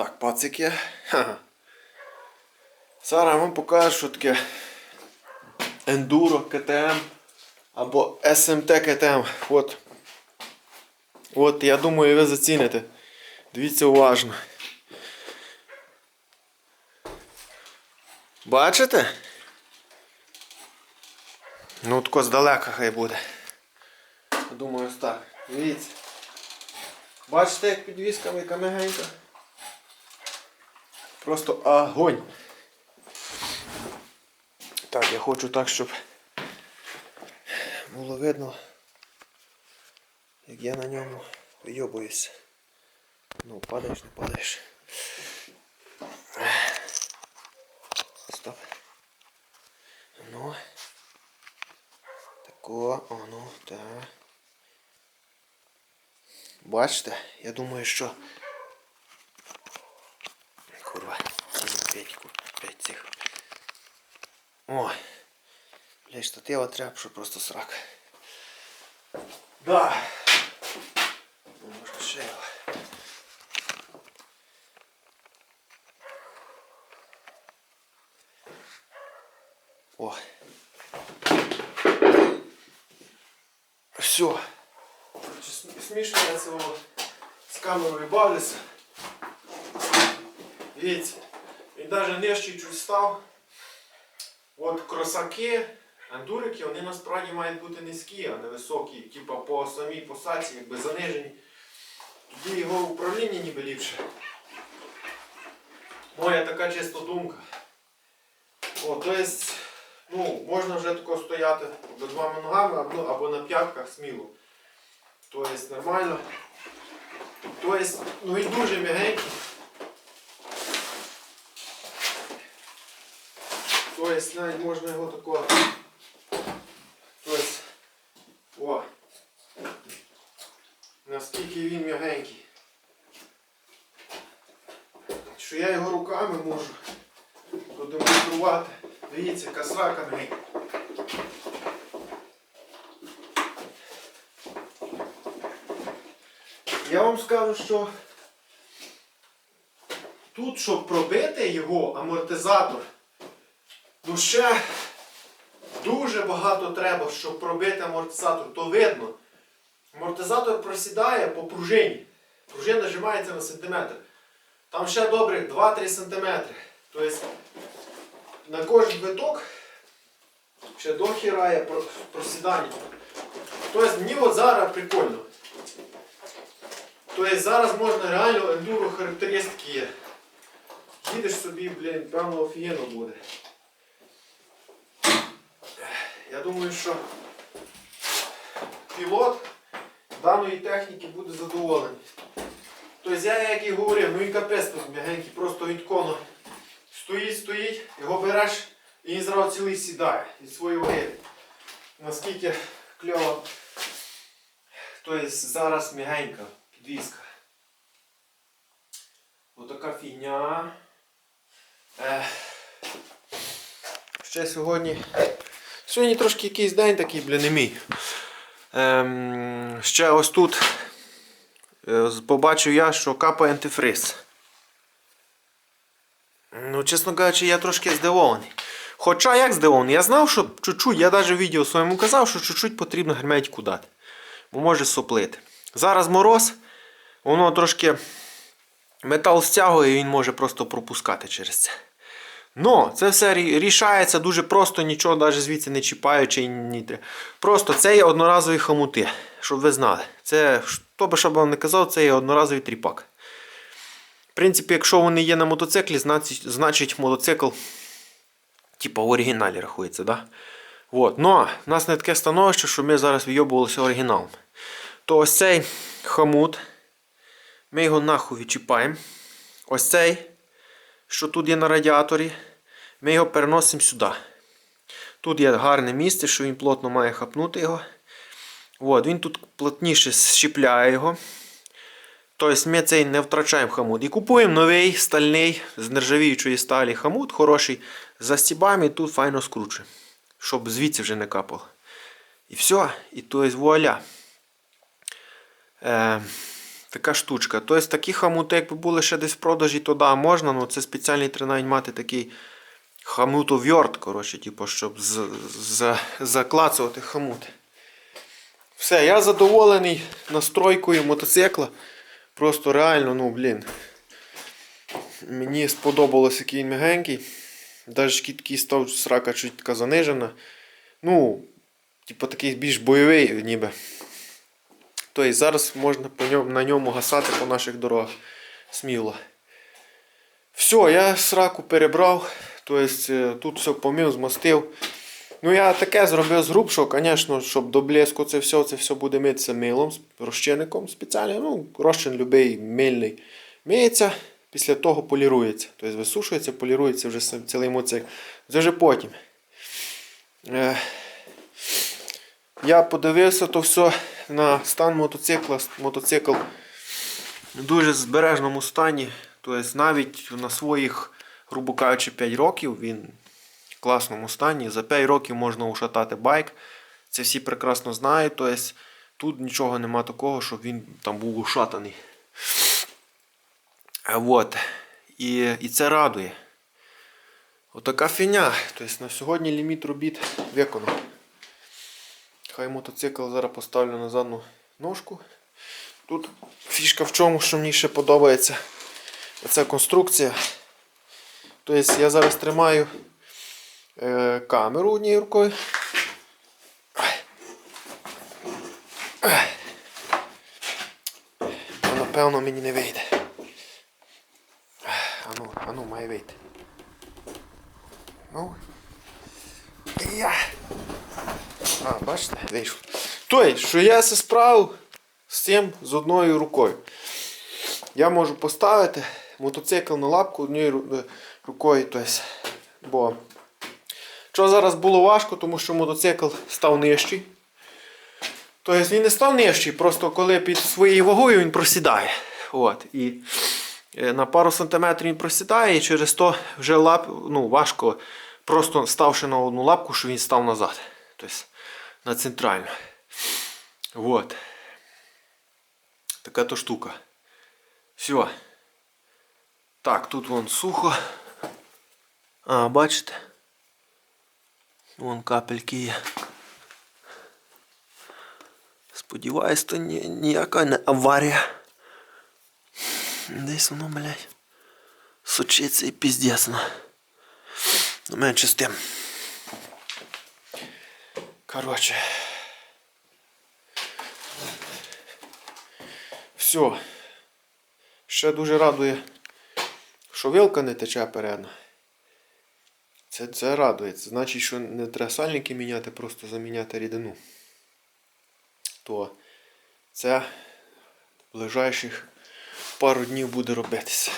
Так, пацики. Ха-ха. Зараз вам покажу, що таке Enduro КТМ або SMT КТМ. От. От, я думаю, ви заціните. Дивіться уважно. Бачите? Ну, тако здалека хай буде. Думаю, ось так. Дивіться. Бачите, як підвіска яка мягенька? Просто огонь. Так, я хочу так, щоб було видно, як я на ньому вийобуюся. Ну, падаєш, не падаєш. Стоп. Ну. Тако, о, ну, так. Бачите, я думаю, що. П'ять, курва, п'ять цих. Ой. Блять, штатива треба, що просто срак. Да. Можна ще його. О. Все. Смішно я цього з камерою бавлюся. Видите, навіть нижче чуть став. От кросаки, ендурики, вони насправді мають бути низькі, а не високі, типа по самій посадці, якби занижені. Тоді його управління ніби ліпше. Моя така чисто думка. О, ну, можна вже тако стояти обидвома ногами або, на п'ятках сміло. То есть нормально. То есть, ну і дуже м'ягенький. То есть навіть можна його тако. То о. Наскільки він м'ягенький. Що я його руками можу продемонструвати. Дивіться, яка срака на. Я вам скажу, що тут, щоб пробити його амортизатор, ну ще дуже багато треба, щоб пробити амортизатор, то видно. Амортизатор просідає по пружині. Пружина нажимається на сантиметр. Там ще добре 2-3 сантиметри. Тобто на кожен виток ще дохіра є просідання. Тобто мені от зараз прикольно. Тобто зараз можна реально ендуро характеристики. Їдеш собі, блін, певно офігенно буде. Я думаю, що пілот даної техніки буде задоволений. Тобто я, як і говорив, ну він капець тут м'ягенький, просто від кону стоїть, стоїть, його береш і він зразу цілий сідає від своєї ваги. Наскільки кльово. Тобто зараз м'ягенька підвізка. Отака фігня. Ще сьогодні. Сьогодні трошки якийсь день такий, бля, не мій. Ем, ще ось тут е, побачив я, що капає антифриз. Ну, чесно кажучи, я трошки здивований. Хоча як здивований, я знав, що чуть-чуть, я навіть в відео своєму казав, що чуть-чуть потрібно герметику дати. Бо може соплити. Зараз мороз, воно трошки метал стягує і він може просто пропускати через це. Ну, це все рішається дуже просто, нічого навіть звідси не чіпаючи. ні. Просто це є одноразові хомути, щоб ви знали. Це, хто би що б вам не казав, це є одноразовий тріпак. В принципі, якщо вони є на мотоциклі, значить, мотоцикл типу, в оригіналі рахується. Да? Вот. Но в нас не таке становище, що ми зараз вийобувалися оригіналом. То ось цей хомут, ми його нахуй відчіпаємо. Ось цей, що тут є на радіаторі, ми його переносимо сюди. Тут є гарне місце, що він плотно має хапнути його. От, він тут плотніше щіпляє його. Тобто ми цей не втрачаємо хамут. І купуємо новий стальний з нержавіючої сталі хамут, хороший, застібаємо і тут файно скручуємо, щоб звідси вже не капало. І все, і то є вуаля. Е, Така штучка. Тобто такі хамути, якби були ще десь в продажі, то да, можна, але це спеціальний треба мати такий хамутовьорт, коротше, типу, щоб з, з, заклацувати хамут. Все, я задоволений настройкою мотоцикла. Просто реально, ну, блін. Мені сподобалось, який він м'ягенький. Навіть став срака чуть занижена. Ну, типу такий більш бойовий ніби. Тобто зараз можна по ньому, на ньому гасати по наших дорогах. Сміло. Все, я сраку перебрав. Тобто е, тут все помив, змастив. Ну я таке зробив з грубшого, звісно, щоб до блеску це все, це все буде митися милом, розчинником спеціальним. Ну, розчин любий мильний миється, після того полірується. Тобто висушується, полірується вже цілий мотоцикл. Це вже потім. Е, я подивився то все на стан мотоцикла. Мотоцикл в дуже збережному стані. Тобто навіть на своїх, грубо кажучи, 5 років він в класному стані. За 5 років можна ушатати байк. Це всі прекрасно знають. Тобто тут нічого нема такого, щоб він там був ушатаний. А Вот. І, і це радує. Отака фіня. Тобто на сьогодні ліміт робіт виконав. Хай мотоцикл зараз поставлю на задну ножку. Тут фішка в чому, що мені ще подобається. Оця конструкція. Тобто я зараз тримаю е, камеру однією рукою. Напевно, мені не вийде. Ану, ану, має вийти. Ну. Я. А, бачите, вийшло. Тобто, що я се справив з цим з одною рукою. Я можу поставити мотоцикл на лапку однією е, рукою. Тобто, бо що зараз було важко, тому що мотоцикл став нижчий. Тобто він не став нижчий, просто коли під своєю вагою він просідає. От. І е, на пару сантиметрів він просідає, і через то вже лап, ну, важко, просто ставши на одну лапку, що він став назад. Тобто на центральну. Вот. Така то штука. Все. Так, тут вон сухо. А, бачите? Вон капельки є. Сподіваюсь, то ні, ніяка не аварія. Десь воно, блядь, сочиться і піздесно. Ну, менше з тим. Короче. Все. Ще дуже радує, Що вилка не тече передна. Це, це радує. Це значить, що не треба сальники міняти, просто заміняти рідину. То це в ближайших пару днів буде робитися.